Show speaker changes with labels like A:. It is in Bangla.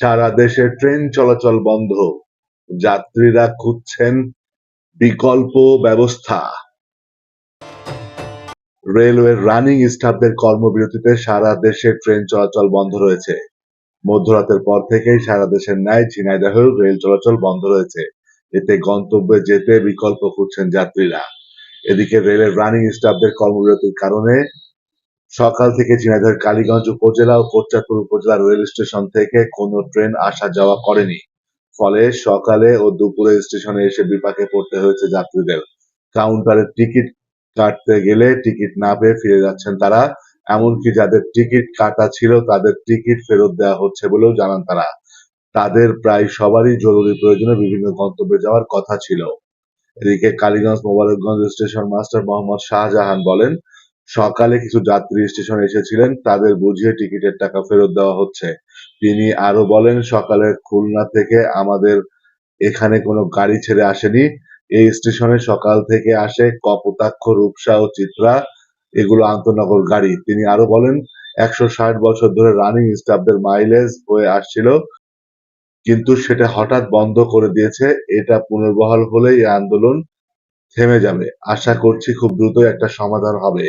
A: সারা দেশে ট্রেন চলাচল বন্ধ। যাত্রীরা খুঁজছেন বিকল্প ব্যবস্থা। রেলওয়ের রানিং স্টাফদের কর্মবিরতিতে সারা দেশে ট্রেন চলাচল বন্ধ রয়েছে। মধ্যরাতের পর থেকেই সারা দেশের ন্যায় ঝিনাইদহেও রেল চলাচল বন্ধ রয়েছে। এতে গন্তব্যে যেতে বিকল্প খুঁজছেন যাত্রীরা। এদিকে রেলের রানিং স্টাফদের কর্মবিরতির কারণে সকাল থেকে ঝিনাইদহের কালীগঞ্জ উপজেলা ও কোটচাঁদপুর উপজেলা রেল স্টেশন থেকে কোনো ট্রেন আসা যাওয়া করেনি। ফলে সকালে ও দুপুরে স্টেশনে এসে বিপাকে পড়তে হয়েছে যাত্রীদের। কাউন্টারে টিকিট কাটতে গেলে টিকিট না পেয়ে ফিরে যাচ্ছেন তারা, এমনকি যাদের টিকিট কাটা ছিল তাদের টিকিট ফেরত দেওয়া হচ্ছে বলেও জানান তারা। তাদের প্রায় সবারই জরুরি প্রয়োজনে বিভিন্ন গন্তব্যে যাওয়ার কথা ছিল। এদিকে কালীগঞ্জ মোবারকগঞ্জ স্টেশন মাস্টার মোহাম্মদ শাহজাহান বলেন সকালে কিছু যাত্রী স্টেশনে এসেছিলেন। তাদের বুঝিয়ে টিকিটের টাকা ফেরত দেওয়া হচ্ছে। তিনি আরও বলেন সকালে খুলনা থেকে আমাদের এখানে কোনো গাড়ি ছেড়ে আসেনি। এই স্টেশনে সকাল থেকে আসে কপোতাক্ষ, রূপসা ও চিত্রা, এগুলো আন্তনগর গাড়ি। তিনি আরও বলেন, একশো ষাট বছর ধরে রানিং স্টাফদের মাইলেজ হয়ে আসছিল, কিন্তু সেটা হঠাৎ বন্ধ করে দিয়েছে। এটা পুনর্বহাল হলে এই আন্দোলন থেমে যাবে। আশা করছি খুব দ্রুতই একটা সমাধান হবে।